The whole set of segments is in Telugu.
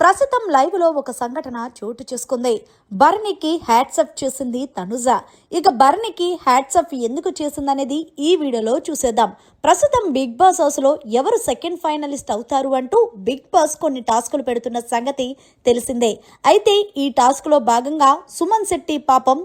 ప్రస్తుతం లైవ్లో ఒక సంఘటన చోటు చేసుకుంది. భరణికి హ్యాట్సప్ చేసింది తనుజ. ఇక భరణికి హ్యాట్సప్ ఎందుకు చేసిందనేది ఈ వీడియోలో చూసేద్దాం. ప్రస్తుతం బిగ్ బాస్ హౌస్లో ఎవరు సెకండ్ ఫైనలిస్ట్ అవుతారు అంటూ బిగ్ బాస్ కొన్ని టాస్కులు పెడుతున్న సంగతి తెలిసిందే. అయితే ఈ టాస్క్లో భాగంగా సుమన్ శెట్టి పాపం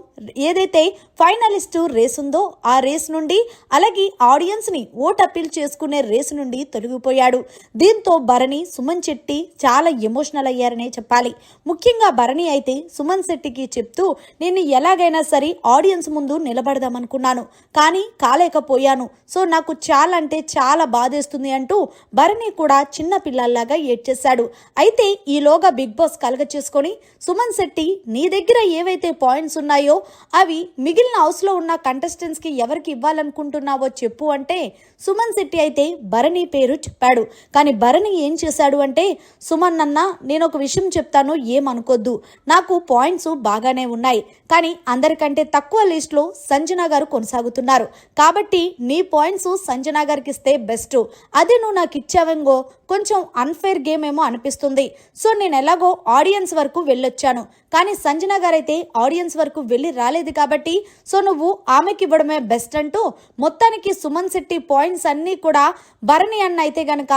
ఏదైతే ఫైనలిస్ట్ రేస్ ఉందో ఆ రేస్ నుండి అలాగే ఆడియన్స్ని ఓట్ అప్పీల్ చేసుకునే రేసు నుండి తొలగిపోయాడు. దీంతో భరణి సుమన్ శెట్టి చాలా ఎమోషనల్ అయ్యారనే చెప్పాలి. ముఖ్యంగా భరణి అయితే సుమన్ శెట్టికి చెప్తూ నేను ఎలాగైనా సరే ఆడియన్స్ ముందు నిలబడదామనుకున్నాను కానీ కాలేకపోయాను. సో నాకు చాలా అంటే చాలా బాధేస్తుంది అంటూ భరణి కూడా చిన్న పిల్లల్లాగా ఏడ్చేశాడు. అయితే ఈలోగా బిగ్ బాస్ కలగ చేసుకొని సుమన్ శెట్టి నీ దగ్గర ఏవైతే పాయింట్స్ ఉన్నాయో అవి మిగిలిన హౌస్లో ఉన్న కంటెస్టెంట్స్కి ఎవరికి ఇవ్వాలనుకుంటున్నావో చెప్పు అంటే సుమన్ శెట్టి అయితే భరణి పేరు చెప్పాడు. కానీ భరణి ఏం చేశాడు అంటే సుమన్ అన్న నేను ఒక విషయం చెప్తాను ఏమనుకోద్దు నాకు పాయింట్స్ బాగానే ఉన్నాయి కానీ అందరికంటే తక్కువ లిస్ట్లో సంజన గారు కొనసాగుతున్నారు. కాబట్టి నీ పాయింట్స్ సంజన గారికి ఇస్తే బెస్ట్. అదే నువ్వు నాకు ఇచ్చావంగో కొంచెం అన్ఫేర్ గేమ్ ఏమో అనిపిస్తుంది. సో నేను ఎలాగో ఆడియన్స్ వరకు వెళ్ళొచ్చాను. కానీ సంజన గారైతే ఆడియన్స్ వరకు వెళ్ళి రాలేదు కాబట్టి సో నువ్వు ఆమెకి ఇవ్వడమే బెస్ట్ అంటూ మొత్తానికి సుమన్ శెట్టి పాయింట్స్ అన్నీ కూడా భరణి అన్న అయితే గనక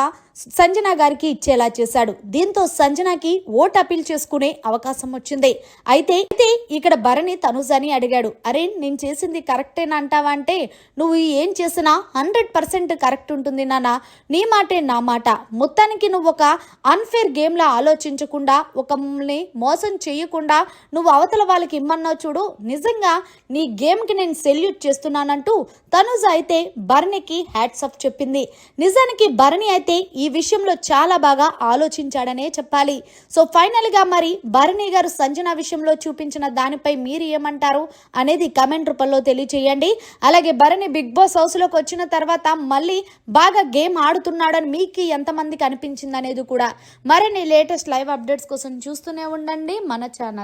సంజన గారికి ఇచ్చేలా చేశాడు. దీంతో సంజనకి ఓట్ అపీల్ చేసుకునే అవకాశం వచ్చింది. అయితే అయితే ఇక్కడ భరణి తనుజని అడిగాడు. అరే నేను చేసింది కరెక్టేనా అంటావా అంటే నువ్వు ఏం చేసినా హండ్రెడ్ పర్సెంట్ కరెక్ట్ ఉంటుంది నాన్న. నీ మాటే నా మాట. మొత్తానికి నువ్వు ఒక అన్ఫేర్ గేమ్లా ఆలోచించకుండా ఒకని మోసం చేయకుండా నువ్వు అవతల వాళ్ళకి ఇమ్మన్నావు చూడు. నిజంగా నీ గేమ్కి నేను సెల్యూట్ చేస్తున్నానంటూ తనుజ అయితే భరణికి హ్యాట్స్ ఆఫ్ చెప్పింది. నిజానికి భరణి అయితే ఈ విషయంలో చాలా బాగా ఆలోచించాడనే చెప్పాలి. సో ఫైనల్గా మరి భరణి గారు సంజన విషయంలో చూపించిన దానిపై మీరు ఏమంటారు అనేది కమెంట్ రూపంలో తెలియచేయండి. అలాగే భరణి బిగ్ బాస్ హౌస్లోకి వచ్చిన తర్వాత మళ్ళీ బాగా గేమ్ ఆడుతున్నాడని మీకు ఎంతమంది ఎంతమందికి అనిపించింది అనేది కూడా మరిన్ని లేటెస్ట్ లైవ్ అప్డేట్స్ కోసం చూస్తూనే ఉండండి మన ఛానల్.